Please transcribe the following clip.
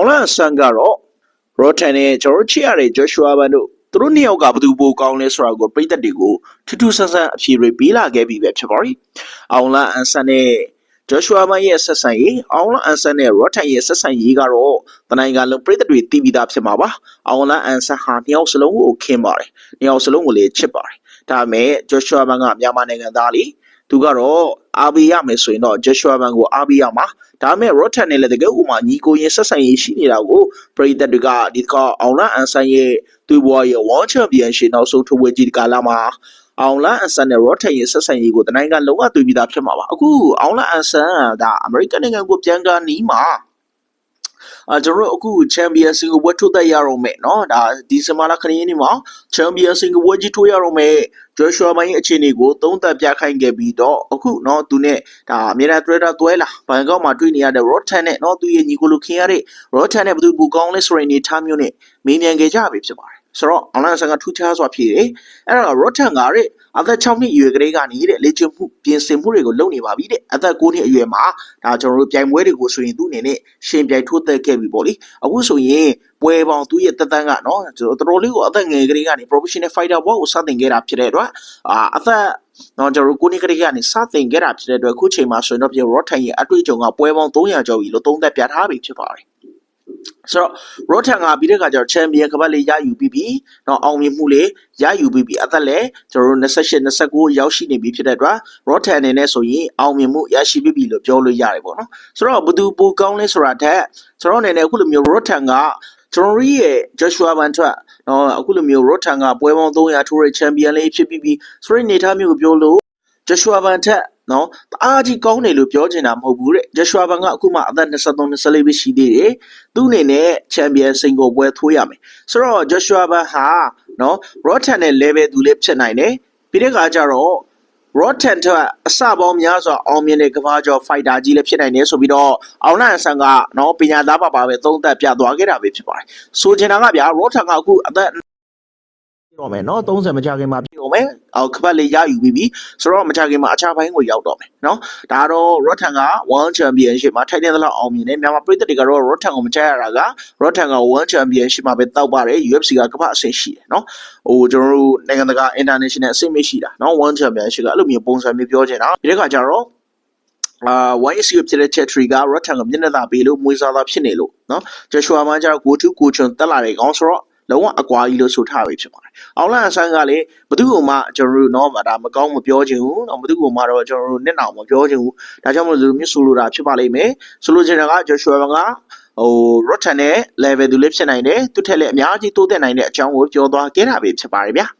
အောင်လန်ဆန်ကတော့ Rotan နဲ့ကျွန်တော်တို့ချစ်ရတဲ့ Joshua ဘန်တို့သူတို့နှစ်ယောက်ကဘယ်သူပိုကောင်းလဲဆိုတာကိုပြည်သက်တွေကိုထူးထူးဆန်းဆန်းအဖြေတွေပေးလာခဲ့ပြီပဲဖြစ်ပါရီအောင်လန်အန်ဆန်နဲ့ Joshua ဘန်ရဲ့ဆက်ဆံရေးအောင်လန်အန်ဆန်နဲ့ Rotan ရဲ့ဆက်ဆံရေးကတော့တနိုင်ငံလုံးပြည်သက်တွေတည်ပြီးသားဖြစ်မှာပါအောင်လန်အန်ဆန်ဟာနှစ်ယောက်စလုံးကိုခင်ပါတယ်နှစ်ယောက်စလုံးကိုလည်းချစ်ပါတယ် ဒါပေမဲ့ Joshua ဘန်ကမြန်မာနိုင်ငံသားလေသူကတော့အားပေးရမယ်ဆိုရင်တော့ Joshua ဘန်ကိုအားပေးရမှာဒါပေမဲ့ Rotan နဲ့လည်းတကယ်ဥမာညီကိုရင်ဆက်ဆံရေးရှိနေတာကိုပရိသတ်တွေကဒီကအောင်လန်အန်ဆန်ရဲ့သူ့ဘဝရဲ့ World Championship နောက်ဆုံးထိုးပွဲကြီးဒီကာလာမှာအောင်လန်အန်ဆန်နဲ့ Rotan ရဲ့ဆက်ဆံရေးကိုတနိုင်ငံလုံးဝတွေ့ပြီးသားဖြစ်မှာပါအခုအောင်လန်အန်ဆန်ကဒါအမေရိကန်နိုင်ငံကိုပြန်ကားနီးမှာ အာကျွန်တော်တို့အခု Champion Singapore ထိုးသက်ရတော့မယ်เนาะဒါဒီဇင်ဘာလခရီးနေ့မှာ Champion Singapore ကြီးထိုးရတော့မယ် Joshua မိုင်းအခြေအနေကိုသုံးသပ်ပြခိုင်းခဲ့ပြီးတော့အခုเนาะသူနဲ့ဒါအမြဲတမ်း Twitter တွဲလာဘန်ကောက်မှာတွေ့နေရတဲ့ Rotan နဲ့เนาะသူရဲ့ညီကိုလူခင်ရတဲ့ Rotan နဲ့ဘယ်သူပူကောင်းလဲဆိုတဲ့အနေထားမျိုးနဲ့မေးမြန်းခဲ့ကြပြီဖြစ်ပါတယ်ဆိုတော့ online ဆန်ကထူးခြားစွာဖြစ်တယ်အဲ့တော့ Rotan ကတဲ့ အသက်6နှစ်အရွယ်ကလေးကနေတဲ့လေ့ကျင့်မှုပြင်ဆင်မှုတွေကိုလုပ်နေပါပြီတဲ့အသက်9နှစ်အရွယ်မှာဒါကျွန်တော်တို့ပြိုင်ပွဲတွေကိုဆိုရင်သူ့အနေနဲ့ရှင်ပြိုင်ထိုးသက်ခဲ့ပြီပေါ့လေအခုဆိုရင်ပွဲပေါင်းသူ့ရဲ့တက်တန်းကနော်ကျွန်တော်တော်တော်လေးကိုအသက်ငယ်ကလေးကနေ professional fighter ဘောကိုစတင်ခဲ့တာဖြစ်တဲ့အတွက်အာအသက်နော်ကျွန်တော်တို့ကိုနှစ်ကလေးကနေစတင်ခဲ့တာဖြစ်တဲ့အတွက်အခုချိန်မှာဆိုရင်တော့ပြ Rotan ရဲ့အတွေ့အကြုံကပွဲပေါင်း300ကျော်ပြီလို့သုံးသပ်ပြထားပြီဖြစ်ပါတယ် ဆိုတော့ Rotan ကပြီးတဲ့အခါကျတော့ Champion ကပတ်လေးရယူပြီးပြီเนาะအောင်မြင်မှုလေးရယူပြီးပြီအသက်လည်းကျွန်တော်တို့28 29ရောက်ရှိနေပြီဖြစ်တဲ့အတွက် Rotan အနေနဲ့ဆိုရင်အောင်မြင်မှုရရှိပြီးပြီလို့ပြောလို့ရတယ်ပေါ့နော်ဆိုတော့ဘယ်သူပိုကောင်းလဲဆိုတာထက်ကျွန်တော်အနေနဲ့အခုလိုမျိုး Rotan ကကျွန်တော်တို့ရဲ့ Joshua Van ထွက်နော်အခုလိုမျိုး Rotan ကပွဲပေါင်း300ထိုးတဲ့ Champion လေးဖြစ်ပြီးပြီဆိုတဲ့အနေအထားမျိုးကိုပြောလို့ Joshua Van ထက် နော်တအားကြီးကောင်းတယ်လို့ပြောချင်တာမဟုတ်ဘူးတဲ့ Joshua Van ကအခုမှအသက်23 24ပဲရှိသေးတယ်သူ့အနေနဲ့ Champion စင်ကိုပွဲထိုးရမယ်ဆိုတော့ Joshua Van ဟာနော် Rotan နဲ့ level သူလေးဖြစ်နိုင်တယ်ပြီးတဲ့အခါကျတော့ Rotan ကအစပေါင်းများစွာအောင်မြင်တဲ့ကမ္ဘာကျော် fighter ကြီးလည်းဖြစ်နိုင်တယ်ဆိုပြီးတော့အောင်လန်ဆန်ကနော်ပညာသားပါပါပဲသုံးသပ်ပြသွားခဲ့တာပဲဖြစ်ပါတယ်ဆိုချင်တာကဗျာ Rotan ကအခုအသက် တော့မယ်နော်30မကြခင်မှာပြည့်တော့မယ်အော်ခပတ်လေးရယူပြီးပြီဆိုတော့မကြခင်မှာအခြားဘိုင်းကိုရောက်တော့မယ်နော်ဒါတော့ Rotan က World Championship မှာထိုက်တဲ့လောက်အောင်မြင်တယ်မြန်မာပြည်သက်တွေကတော့ Rotan ကိုမကြရတာက Rotan က World Championship မှာပဲတောက်ပါတယ် UFC ကကမ္ဘာအဆင့်ရှိတယ်နော်ဟိုကျွန်တော်တို့နိုင်ငံတကာ international အဆင့်မရှိတာနော် World Championship ကအဲ့လိုမျိုးပုံစံမျိုးပြောချင်တာဒီတစ်ခါကျတော့အာ YSU ဖြစ်တဲ့ Chatry က Rotan ကိုမျက်နှာသာပေးလို့မွေးစားသားဖြစ်နေလို့နော် Joshua မှကျတော့ go to go ချွန်တက်လာတဲ့ကောင်ဆိုတော့ လုံးဝအကွာကြီးလို့ဆိုထားပြီဖြစ်ပါတယ်။အောင်လန်အဆန်းကလည်းဘသူ့ကိုမှကျွန်တော်တို့တော့ဒါမကောင်းမပြောချင်ဘူး။တော့ဘသူ့ကိုမှတော့ကျွန်တော်တို့နှစ်နောက်မပြောချင်ဘူး။ဒါကြောင့်မလို့လူမျိုးဆိုလိုတာဖြစ်ပါလိမ့်မယ်။ဆိုလိုချင်တာက Joshua ကဟို Rotan နဲ့ level သူလေးဖြစ်နိုင်တယ်။သူထက်လည်းအများကြီးတိုးတက်နိုင်တဲ့အကြောင်းကိုပြောသွားခဲ့တာပဲဖြစ်ပါတယ်ဗျာ။